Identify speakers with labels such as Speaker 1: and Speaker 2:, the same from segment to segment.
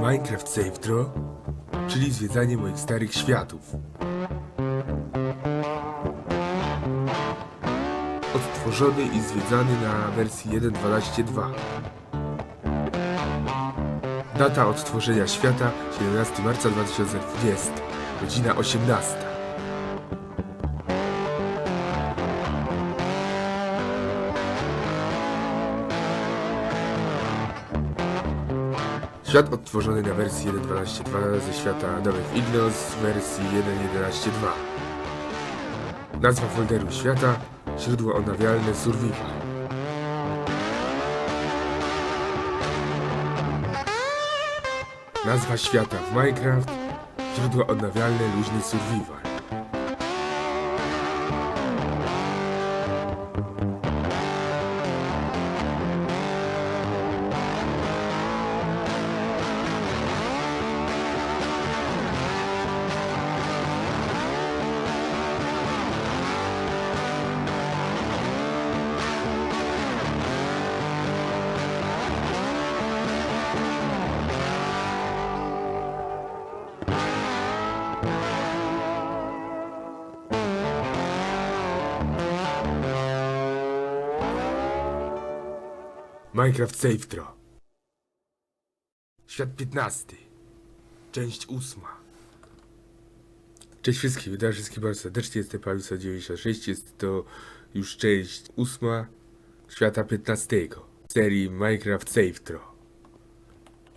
Speaker 1: Minecraft Save Draw, czyli zwiedzanie moich starych światów. Odtworzony i zwiedzany na wersji 1.12.2. Data odtworzenia świata 17 marca 2020, godzina 18. Świat odtworzony na wersji 1.12.2 ze świata nowych Ignos w wersji 1.11.2. Nazwa folderu świata Źródło odnawialne Survival. Nazwa świata w Minecraft Źródło odnawialne Luźny Survival. Minecraft Save Draw. Świat 15. Część 8. Cześć wszystkim, witam wszystkich bardzo serdecznie, jestem Palusa96, jest to już część 8 świata 15 serii Minecraft Save Draw.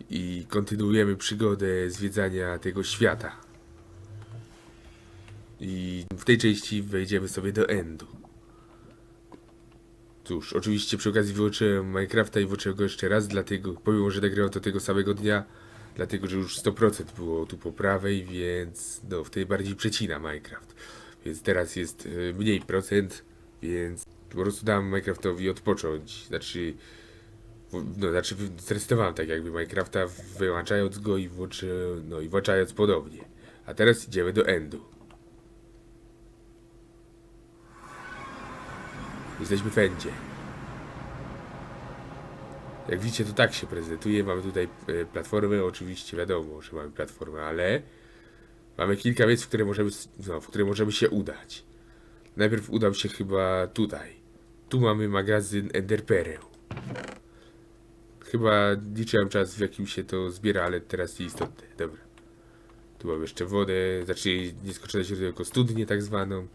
Speaker 1: I kontynuujemy przygodę zwiedzania tego świata. I w tej części wejdziemy sobie do Endu. Cóż, oczywiście przy okazji wyłączyłem Minecrafta i włączyłem go jeszcze raz, dlatego, pomimo że nagrałem to tego samego dnia, dlatego, że już 100% było tu po prawej, więc no, wtedy bardziej przecina Minecraft. Więc teraz jest y, mniej procent, więc po prostu dałem Minecraftowi odpocząć. Znaczy, no, znaczy zresetowałem tak jakby Minecrafta, wyłączając go i, włączy, no, i włączając ponownie. A teraz idziemy do Endu. Jesteśmy w Endzie. Jak widzicie, to tak się prezentuje. Mamy tutaj e, platformę, oczywiście wiadomo, że mamy platformę, ale mamy kilka miejsc, w które możemy, no, w które możemy się udać. Najpierw udam się chyba tutaj. Tu mamy magazyn Enderpereł. Chyba liczyłem czas, w jakim się to zbiera, ale teraz nieistotne. Dobra. Tu mam jeszcze wodę, znaczy nieskończone źródło jako studnię tak zwaną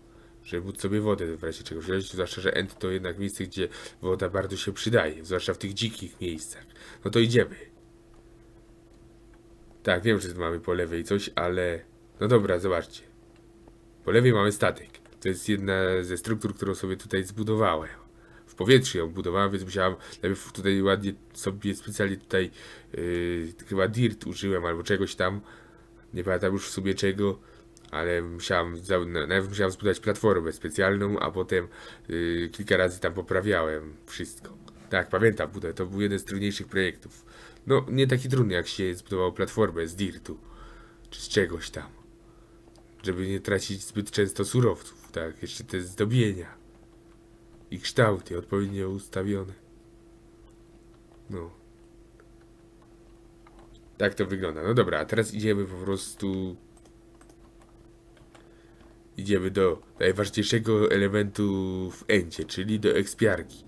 Speaker 1: żeby móc sobie wodę w razie czego wziąć, zwłaszcza, że End to jednak miejsce, gdzie woda bardzo się przydaje, zwłaszcza w tych dzikich miejscach. No to idziemy. Tak, wiem, że tu mamy po lewej coś, ale... No dobra, zobaczcie. Po lewej mamy statek. To jest jedna ze struktur, którą sobie tutaj zbudowałem. W powietrzu ją budowałem, więc musiałem najpierw tutaj ładnie sobie specjalnie tutaj yy, chyba dirt użyłem albo czegoś tam. Nie pamiętam już w sumie czego ale musiałem, najpierw musiałem zbudować platformę specjalną, a potem y, kilka razy tam poprawiałem wszystko. Tak, pamiętam, budę, to był jeden z trudniejszych projektów. No, nie taki trudny, jak się zbudowało platformę z dirtu, czy z czegoś tam. Żeby nie tracić zbyt często surowców, tak, jeszcze te zdobienia i kształty odpowiednio ustawione. No. Tak to wygląda. No dobra, a teraz idziemy po prostu idziemy do najważniejszego elementu w endzie, czyli do ekspiarki.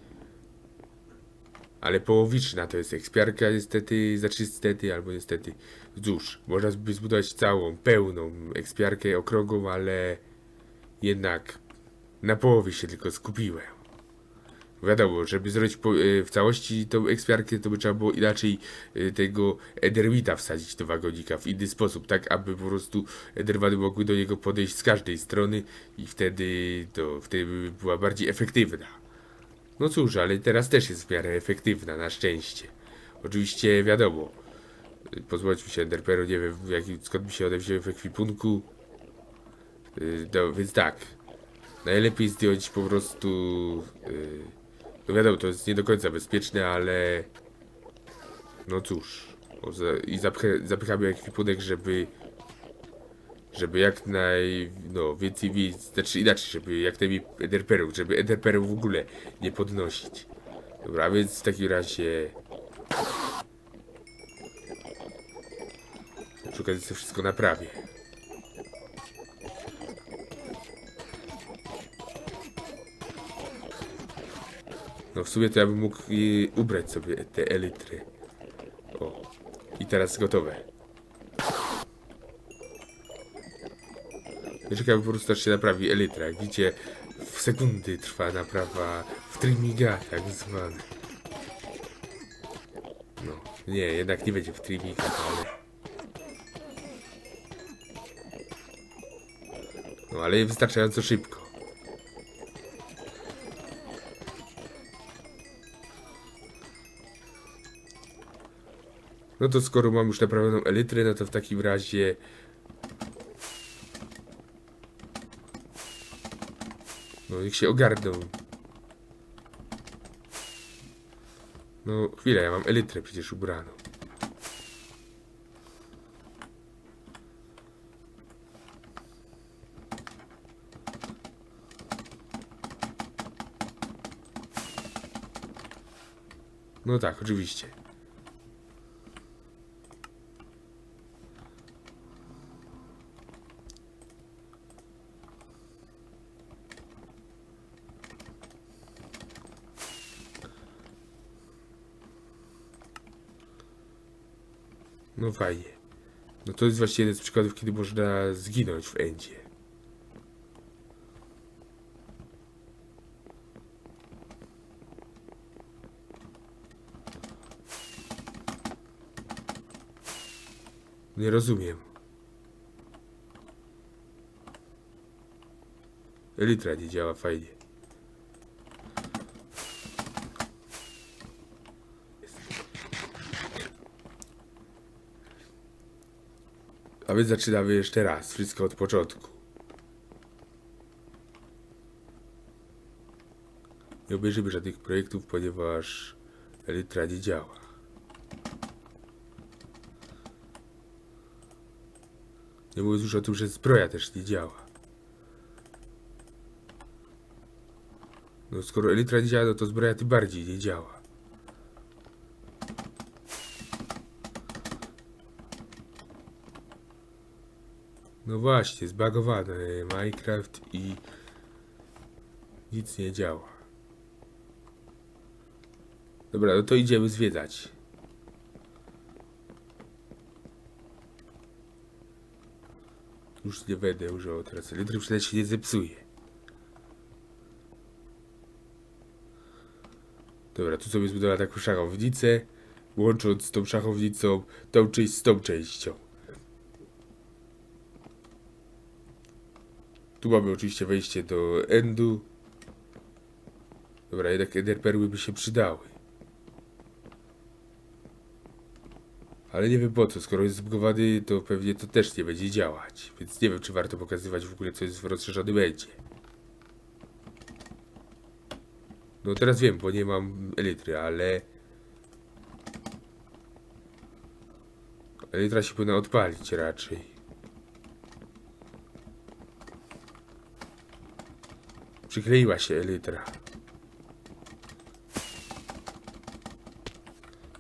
Speaker 1: Ale połowiczna to jest ekspiarka niestety, znaczy niestety albo niestety. Cóż, można by zbudować całą, pełną ekspiarkę okrągłą, ale jednak na połowie się tylko skupiłem. Wiadomo, żeby zrobić e, w całości tą ekspiarkę, to by trzeba było inaczej e, tego Edermita wsadzić do wagonika w inny sposób, tak aby po prostu Edermany mogły do niego podejść z każdej strony i wtedy to wtedy by była bardziej efektywna. No cóż, ale teraz też jest w miarę efektywna, na szczęście. Oczywiście wiadomo, e, pozwolić mi się Enderperu, nie wiem jaki, skąd mi się one w ekwipunku. No, więc tak, najlepiej zdjąć po prostu... no wiadomo, to jest nie do końca bezpieczne, ale... No cóż. I zapchę, zapychamy ekwipunek, żeby... Żeby jak naj... No, więcej. Znaczy inaczej, żeby jak najmniej enderperów, żeby enderperów w ogóle nie podnosić. Dobra, więc w takim razie... okazji sobie wszystko naprawię. No w sumie to ja bym mógł i ubrać sobie te elitry. O. I teraz gotowe. Czekaj, po prostu aż się naprawi elitra. Jak widzicie, w sekundy trwa naprawa w trimiga tak zwane. No, nie, jednak nie będzie w trimigach, ale... No, ale wystarczająco szybko. No to skoro mam już naprawioną elytrę, no to w takim razie... No niech się ogarną. No chwilę, ja mam elytrę przecież ubraną. No tak, oczywiście. No fajnie. No to jest właśnie jeden z przykładów, kiedy można zginąć w endzie. Nie rozumiem. Elitra nie działa fajnie. A więc zaczynamy jeszcze raz, wszystko od początku. Nie obejrzymy żadnych projektów, ponieważ Elytra nie działa. Nie mówiąc już o tym, że zbroja też nie działa. No skoro Elytra nie działa, no to zbroja tym bardziej nie działa. No właśnie, zbagowane Minecraft i nic nie działa. Dobra, no to idziemy zwiedzać. Już nie będę używał teraz litry, przynajmniej się nie zepsuje. Dobra, tu sobie zbudowałem taką szachownicę, łącząc tą szachownicą tą część z tą częścią. Tu mamy oczywiście wejście do endu. Dobra, jednak enderperły by się przydały. Ale nie wiem po co, skoro jest zbugowany, to pewnie to też nie będzie działać. Więc nie wiem, czy warto pokazywać w ogóle, co jest w rozszerzonym będzie. No teraz wiem, bo nie mam elitry, ale... Elitra się powinna odpalić raczej. Przykleiła się elitra.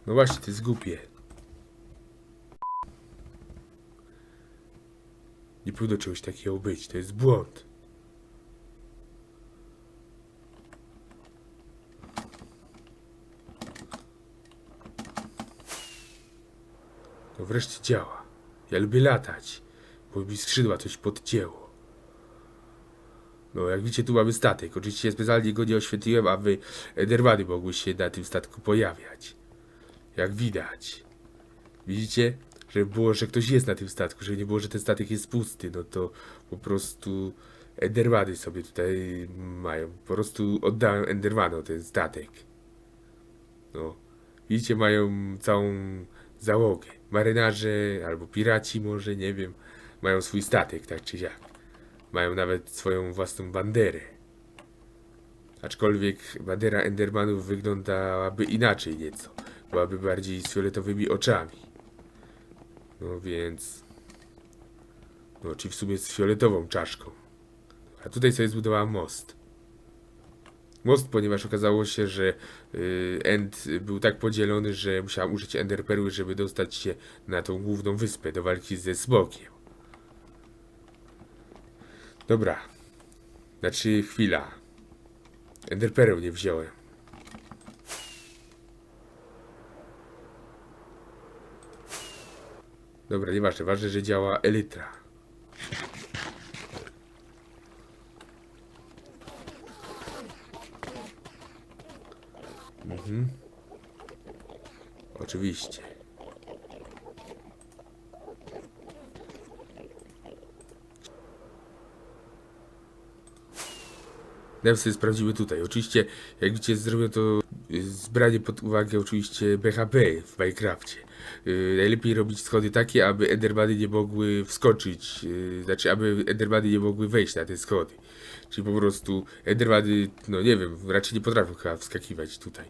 Speaker 1: No właśnie, jest głupie. Nie powinno czegoś takiego być, to jest błąd. No wreszcie działa. Ja lubię latać, bo mi skrzydła coś podcięło. No, jak widzicie, tu mamy statek. Oczywiście specjalnie go nie oświetliłem, aby derwany mogły się na tym statku pojawiać. Jak widać. Widzicie? Żeby było, że ktoś jest na tym statku, żeby nie było, że ten statek jest pusty, no to po prostu Endermany sobie tutaj mają. Po prostu oddałem Endermanom ten statek. No. Widzicie, mają całą załogę. Marynarze albo piraci może, nie wiem. Mają swój statek, tak czy siak. Mają nawet swoją własną banderę. Aczkolwiek bandera Endermanów wyglądałaby inaczej nieco. Byłaby bardziej z fioletowymi oczami. No więc... No, czy w sumie z fioletową czaszką. A tutaj sobie zbudowałem most. most, ponieważ okazało się, że y, End był tak podzielony, że musiałem użyć Enderperły, żeby dostać się na tą główną wyspę do walki ze smokiem. Dobra. Znaczy, chwila. Enderpereł nie wziąłem. Dobra, nieważne. Ważne, że działa Elytra. Mhm. Oczywiście. Nawet sobie sprawdzimy tutaj. Oczywiście, jak widzicie, zrobię to y, zbranie pod uwagę oczywiście BHP w Minecrafcie. Yy, najlepiej robić schody takie, aby Endermany nie mogły wskoczyć, yy, znaczy, aby Endermany nie mogły wejść na te schody. Czyli po prostu Endermany, no nie wiem, raczej nie potrafią chyba wskakiwać tutaj.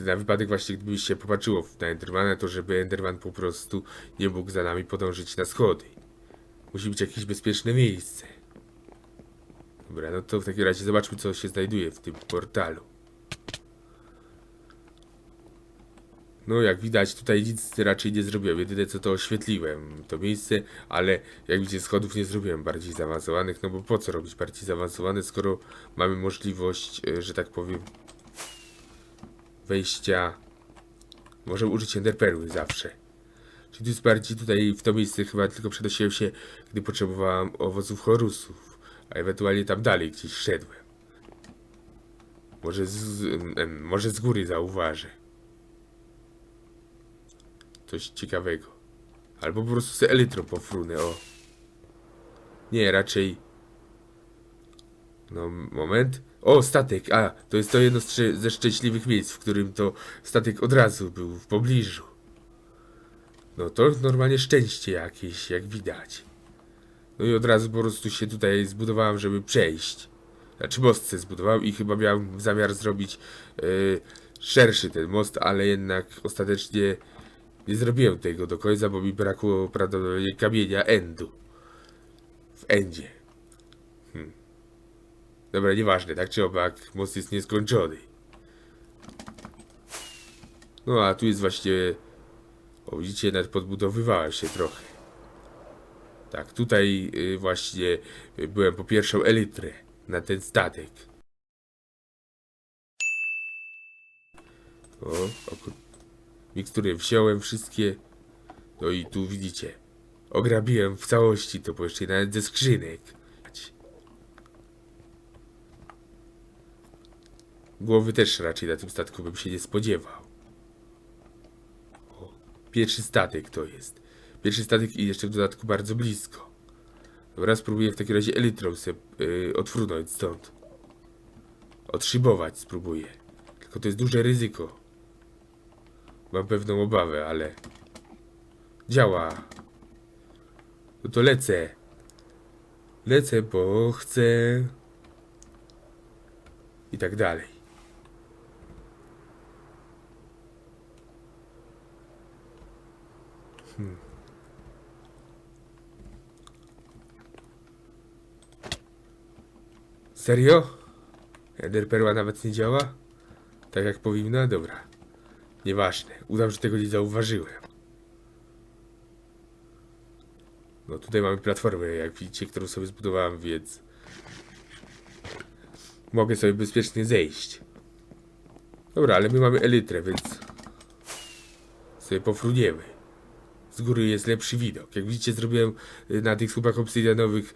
Speaker 1: Na wypadek właśnie, gdyby się popatrzyło na Endermana, to żeby Enderman po prostu nie mógł za nami podążyć na schody. Musi być jakieś bezpieczne miejsce. Dobra, no to w takim razie zobaczmy, co się znajduje w tym portalu. No, jak widać, tutaj nic raczej nie zrobiłem. Jedyne co to oświetliłem to miejsce, ale jak widzicie, schodów nie zrobiłem bardziej zaawansowanych. No bo po co robić bardziej zaawansowane, skoro mamy możliwość, e, że tak powiem, wejścia. Możemy użyć enderperły zawsze. Czyli tu jest bardziej tutaj w to miejsce chyba tylko przenosiłem się, gdy potrzebowałem owoców chorusów, a ewentualnie tam dalej gdzieś szedłem. Może z, może z góry zauważę. Coś ciekawego. Albo po prostu se elytro pofrunę, o. Nie, raczej... No, moment. O, statek! A, to jest to jedno z ze szczęśliwych miejsc, w którym to statek od razu był w pobliżu. No to normalnie szczęście jakieś, jak widać. No i od razu po prostu się tutaj zbudowałem, żeby przejść. Znaczy most se zbudowałem i chyba miałem zamiar zrobić yy, szerszy ten most, ale jednak ostatecznie nie zrobiłem tego do końca, bo mi brakło prawdopodobnie kamienia endu. W endzie. Hmm. Dobra, nieważne, tak czy owak, most jest nieskończony. No a tu jest właśnie... O, widzicie, nawet podbudowywałem się trochę. Tak, tutaj y, właśnie y, byłem po pierwszą elytrę na ten statek. O, oku... mikstury wziąłem wszystkie. No i tu widzicie, ograbiłem w całości to, bo jeszcze nawet ze skrzynek. Głowy też raczej na tym statku bym się nie spodziewał. O, pierwszy statek to jest. Pierwszy statek i jeszcze w dodatku bardzo blisko. Dobra, spróbuję w takim razie elytrą se yy, odfrunąć stąd. Odszybować spróbuję. Tylko to jest duże ryzyko. Mam pewną obawę, ale... Działa. No to lecę. Lecę, bo chcę... I tak dalej. Serio? Enderperła nawet nie działa? Tak jak powinna? Dobra. Nieważne. Udam, że tego nie zauważyłem. No tutaj mamy platformę, jak widzicie, którą sobie zbudowałem, więc... Mogę sobie bezpiecznie zejść. Dobra, ale my mamy elytrę, więc... Sobie pofruniemy. Z góry jest lepszy widok. Jak widzicie, zrobiłem y, na tych słupach obsydianowych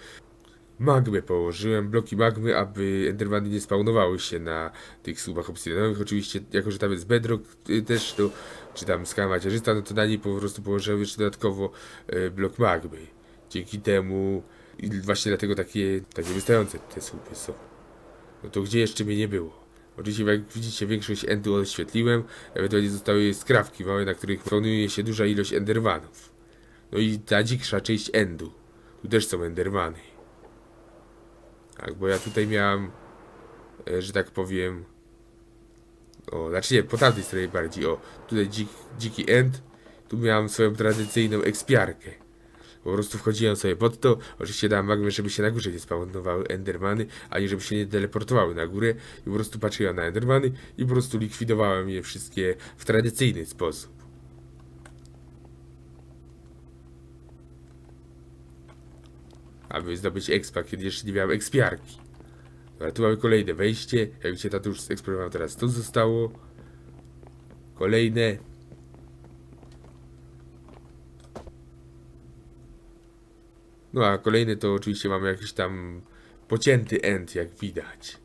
Speaker 1: magmę położyłem, bloki magmy, aby endermany nie spawnowały się na tych słupach obsydianowych. Oczywiście, jako że tam jest bedrock y, też, to, czy tam skała macierzysta, no to na niej po prostu położyłem jeszcze dodatkowo y, blok magmy. Dzięki temu, i właśnie dlatego takie, takie wystające te słupy są. No to gdzie jeszcze mnie nie było? Oczywiście, jak widzicie, większość endu oświetliłem, ewentualnie zostały skrawki małe, na których wykonuje się duża ilość endermanów. No i ta dziksza część endu. Tu też są endermany. Tak, bo ja tutaj miałem, e, że tak powiem, o, znaczy nie, po tamtej stronie bardziej, o, tutaj dzik, dziki end, tu miałem swoją tradycyjną ekspiarkę. Po prostu wchodziłem sobie pod to, oczywiście dałem magmę, żeby się na górze nie spawnowały endermany, ani żeby się nie teleportowały na górę i po prostu patrzyłem na endermany i po prostu likwidowałem je wszystkie w tradycyjny sposób. Aby zdobyć expa, kiedy jeszcze nie miałem ekspiarki. Dobra, tu mamy kolejne wejście, jak widzicie, to już zeksplorowałem teraz, to zostało. Kolejne. No a kolejny to oczywiście mamy jakiś tam pocięty end, jak widać.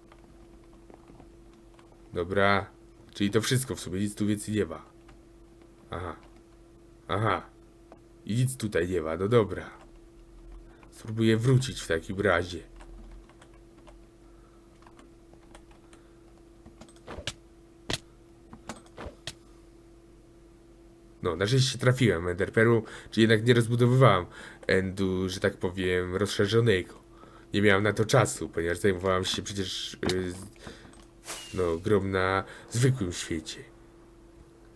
Speaker 1: Dobra. Czyli to wszystko w sumie, nic tu więcej nie ma. Aha. Aha. I nic tutaj nie ma, no dobra. Spróbuję wrócić w takim razie. No, na szczęście trafiłem Enderpearl, czyli jednak nie rozbudowywałem endu, że tak powiem, rozszerzonego. Nie miałem na to czasu, ponieważ zajmowałem się przecież yy, no, grom na zwykłym świecie.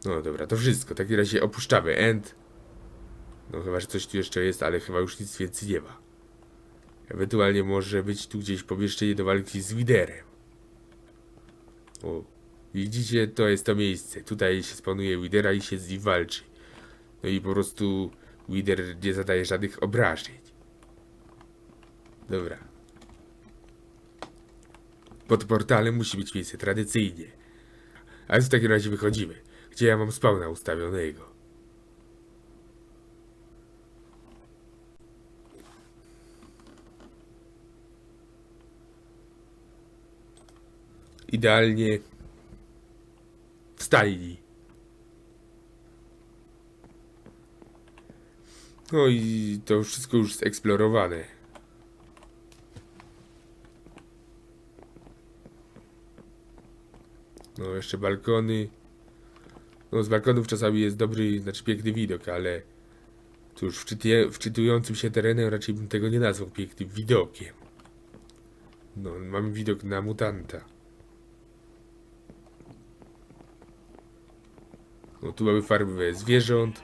Speaker 1: No dobra, to wszystko. W takim razie opuszczamy end. No chyba, że coś tu jeszcze jest, ale chyba już nic więcej nie ma. Ewentualnie może być tu gdzieś pomieszczenie do walki z Widerem. O, widzicie, to jest to miejsce. Tutaj się spawnuje Widera i się z nim walczy. No i po prostu Wider nie zadaje żadnych obrażeń. Dobra. Pod portalem musi być miejsce tradycyjnie. A w takim razie wychodzimy. Gdzie ja mam spawna ustawionego? Idealnie stajni. No i to wszystko już zeksplorowane. No, jeszcze balkony. No, z balkonów czasami jest dobry, znaczy piękny widok, ale cóż, wczytie, wczytującym się terenem raczej bym tego nie nazwał pięknym widokiem. No, mamy widok na mutanta. No, tu mamy farmę zwierząt.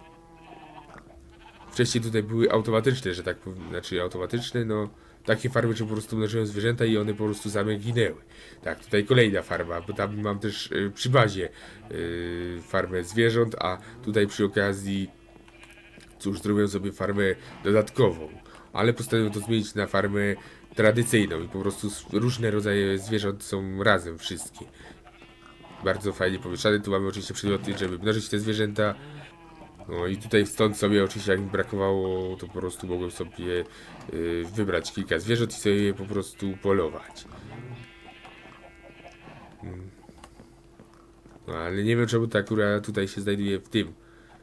Speaker 1: Wcześniej tutaj były automatyczne, że tak powiem, znaczy automatyczne, no takie farmy, że po prostu mnożyłem zwierzęta i one po prostu same ginęły. Tak, tutaj kolejna farma, bo tam mam też y, przy bazie y, farmę zwierząt, a tutaj przy okazji, cóż, zrobiłem sobie farmę dodatkową, ale postanowiłem to zmienić na farmę tradycyjną i po prostu różne rodzaje zwierząt są razem wszystkie. Bardzo fajnie pomieszane, tu mamy oczywiście przedmioty, żeby mnożyć te zwierzęta, no i tutaj stąd sobie oczywiście jak mi brakowało, to po prostu mogłem sobie y, wybrać kilka zwierząt i sobie je po prostu polować. Mm. No ale nie wiem czemu ta kura tutaj się znajduje w tym,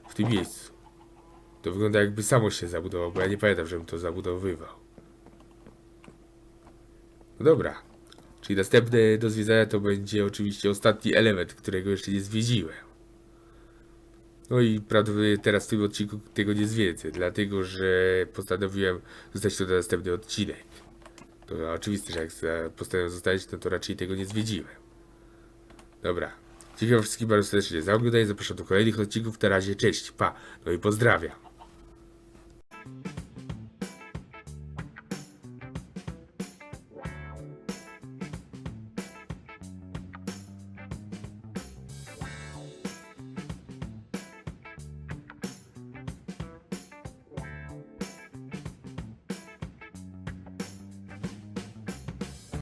Speaker 1: w tym miejscu. To wygląda jakby samo się zabudowało, bo ja nie pamiętam, żebym to zabudowywał. No dobra. Czyli następne do zwiedzania to będzie oczywiście ostatni element, którego jeszcze nie zwiedziłem. No i prawdopodobnie teraz w tym odcinku tego nie zwiedzę, dlatego że postanowiłem zostać to na następny odcinek. To oczywiste, że jak postanowiłem zostać, no to raczej tego nie zwiedziłem. Dobra. Dziękuję wszystkim bardzo serdecznie za oglądanie, zapraszam do kolejnych odcinków, na razie cześć, pa, no i pozdrawiam.